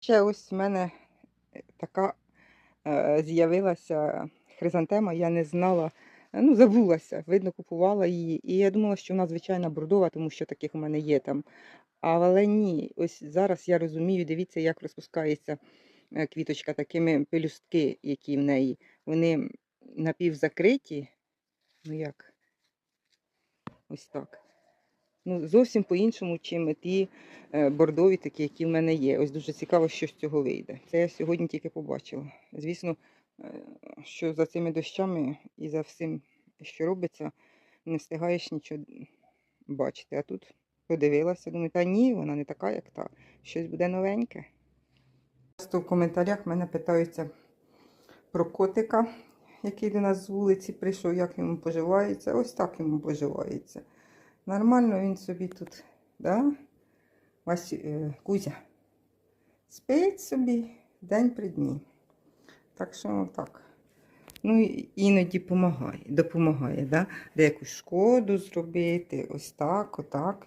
Ще ось в мене е, така е, з'явилася хризантема, я не знала, е, ну, забулася, видно, купувала її. І я думала, що вона звичайна бордова, тому що таких у мене є там. Але ні, ось зараз я розумію, дивіться, як розпускається е, квіточка, такими пелюстки, які в неї. Вони напівзакриті. Ну як? Ось так. Ну, зовсім по-іншому, чим ті е, бордові, такі, які в мене є. Ось дуже цікаво, що з цього вийде. Це я сьогодні тільки побачила. Звісно, е, що за цими дощами і за всім, що робиться, не встигаєш нічого бачити. А тут подивилася, думаю, та ні, вона не така, як та. Щось буде новеньке. Часто в коментарях мене питаються про котика, який до нас з вулиці прийшов, як йому поживається. Ось так йому поживається. Нормально він собі тут, да? Вась, е, Кузя. Спить собі день при дні. Так що так. Ну, іноді допомагає, допомагає, да? деяку шкоду зробити. Ось так, отак.